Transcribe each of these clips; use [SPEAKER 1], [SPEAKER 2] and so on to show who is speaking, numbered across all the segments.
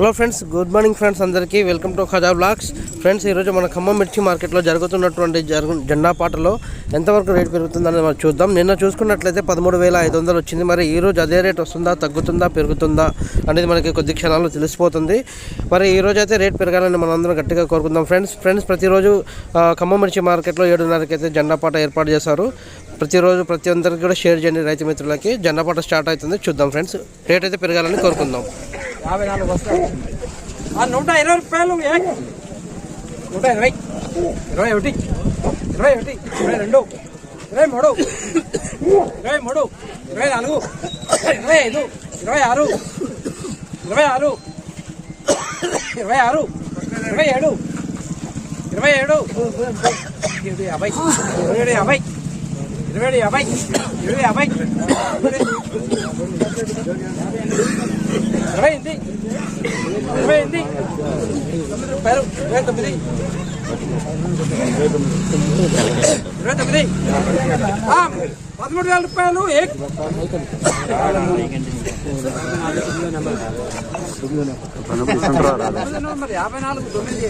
[SPEAKER 1] Hello friends good morning friends అందరికీ. Welcome to Khaja blogs friends ఈరోజు మన ఖమ్మం మిర్చి మార్కెట్లో జరుగుతున్నటువంటి జరుగు జెండా పాటలో ఎంతవరకు రేట్ పెరుగుతుందని మనం చూద్దాం. నిన్న చూసుకున్నట్లయితే పదమూడు వేల ఐదు వందలు వచ్చింది. మరి ఈరోజు అదే రేట్ వస్తుందా తగ్గుతుందా పెరుగుతుందా అనేది మనకి కొద్ది క్షణాల్లో తెలిసిపోతుంది. మరి ఈరోజు అయితే రేట్ పెరగాలని మనందరం గట్టిగా కోరుకుందాం. ఫ్రెండ్స్ ఫ్రెండ్స్ ప్రతిరోజు ఖమ్మం మిర్చి మార్కెట్లో ఏడున్నరకి అయితే జెండా పాట ఏర్పాటు చేశారు. ప్రతిరోజు ప్రతి ఒక్కరికి కూడా షేర్ చేయండి రైతు మిత్రులకి. జెండా పాట స్టార్ట్ అవుతుంది. చూద్దాం ఫ్రెండ్స్ రేట్ అయితే పెరగాలని కోరుకుందాం.
[SPEAKER 2] యాభై నాలుగు వస్తాయి. ఆ నూట ఇరవై రూపాయలు నూట ఇరవై. ఇరవై ఒకటి. ఇరవై ఒకటి. ఇరవై రెండు. ఇరవై మూడు. ఇరవై మూడు. ఇరవై నాలుగు. ఇరవై ఐదు. ఇరవై ఆరు. ఇరవై ఆరు. ఇరవై ఆరు. ఇరవై ఏడు. ఇరవై ఏడు. ఇరవై యాభై. ఇరవై ఏడు యాభై. ఇరవై ఏడు యాభై. ఇరవై యాభై. ఇరవై ఎనిమిది ఇరవై ఎనిమిది ఇరవై తొమ్మిది. ఇరవై తొమ్మిది. పదమూడు వేల రూపాయలు మరి యాభై నాలుగు తొమ్మిది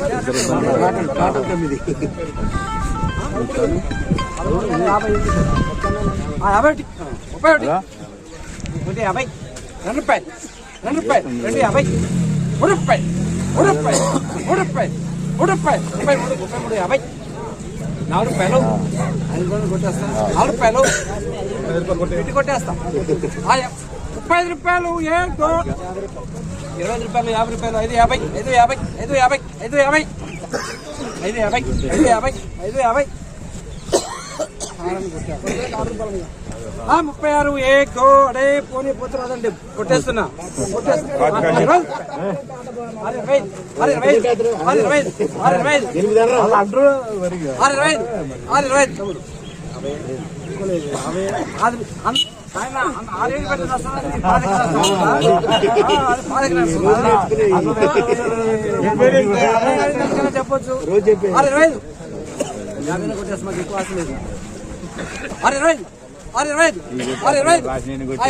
[SPEAKER 2] యాభై ఒకటి. యాభై రెండు రూపాయలు. రెండు రూపాయలు రెండు యాభై. మూడు రూపాయలు మూడు రూపాయలు మూడు రూపాయలు మూడు రూపాయలు ముప్పై మూడు ముప్పై మూడు యాభై. నాలుగు రూపాయలు. ఐదు రూపాయలు కొట్టేస్తా నాలుగు రూపాయలు. పెట్టి కొట్టేస్తా. ముప్పై ఐదు రూపాయలు ఏ ఇరవై ఐదు రూపాయలు యాభై రూపాయలు ఐదు యాభై ఐదు యాభై ఐదు యాభై ఐదు యాభై ఐదు యాభై ఐదు యాభై ఐదు యాభై. ముప్పై ఆరు ఏ గో అడే పోనీ పోతున్నదండి కొట్టేస్తున్నా. కొట్టేస్తున్నా. ఐదు, చెప్పొచ్చు ఆరు ఇరవై ఐదు. యాభైలో కొట్టేస్తా, మాకు ఎక్కువ ఆశ లేదు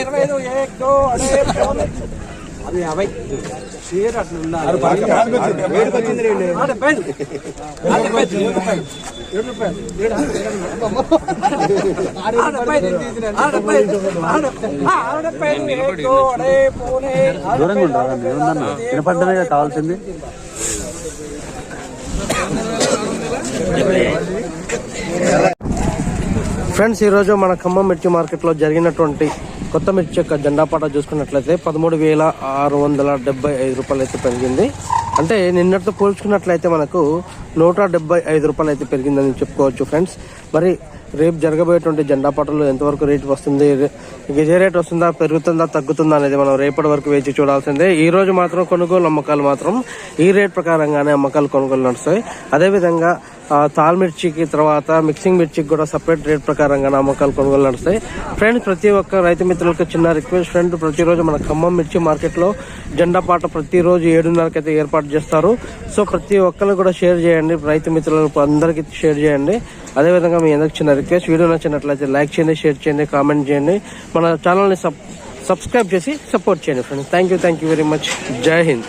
[SPEAKER 2] ఇరవై ఐదు, ఏక్, దో, అడే, పోనీ. అది యాభై షేర్ అట్లా ఉండాలి.
[SPEAKER 3] దూరంగా ఉంటారా ఏమన్నా వినపడ్డమే కదా కావాల్సింది
[SPEAKER 1] ఫ్రెండ్స్ ఈరోజు మన ఖమ్మం మిర్చి మార్కెట్లో జరిగినటువంటి కొత్త మిర్చి యొక్క జెండా పాట చూసుకున్నట్లయితే పదమూడు వేల ఆరు వందల డెబ్బై ఐదు రూపాయలు అయితే పెరిగింది. అంటే నిన్నటితో పోల్చుకున్నట్లయితే మనకు నూట డెబ్బై ఐదు రూపాయలు అయితే పెరిగిందని చెప్పుకోవచ్చు ఫ్రెండ్స్. మరి రేపు జరగబోయేటువంటి జెండా పాటలు ఎంతవరకు రేట్ వస్తుంది రే- రేట్ వస్తుందా పెరుగుతుందా తగ్గుతుందా అనేది మనం రేపటి వరకు వేచి చూడాల్సిందే. ఈ రోజు మాత్రం కొనుగోలు అమ్మకాలు మాత్రం ఈ రేట్ ప్రకారంగానే అమ్మకాలు కొనుగోలు నడుస్తాయి. అదేవిధంగా ఆ, తాల్ మిర్చికి తర్వాత మిక్సింగ్ మిర్చికి కూడా సపరేట్ రేట్ ప్రకారంగా అమ్మకాలు కొనుగోలు నడుస్తాయి. ఫ్రెండ్స్ ప్రతి ఒక్క రైతు మిత్రులకు చిన్న రిక్వెస్ట్ ఫ్రెండ్ ప్రతిరోజు మన ఖమ్మం మిర్చి మార్కెట్లో జెండా పాట ప్రతిరోజు ఏడున్నరకి అయితే ఏర్పాటు చేస్తారు. సో ప్రతి ఒక్కరు కూడా షేర్ చేయండి రైతు మిత్రులకు అందరికీ షేర్ చేయండి. అదేవిధంగా మీ అందరికి చిన్న రిక్వెస్ట్ వీడియో నచ్చినట్లయితే లైక్ చేయండి షేర్ చేయండి కామెంట్ చేయండి. మన ఛానల్ని సబ్ సబ్స్క్రైబ్ చేసి సపోర్ట్ చేయండి friends thank you thank you very much జై హింద్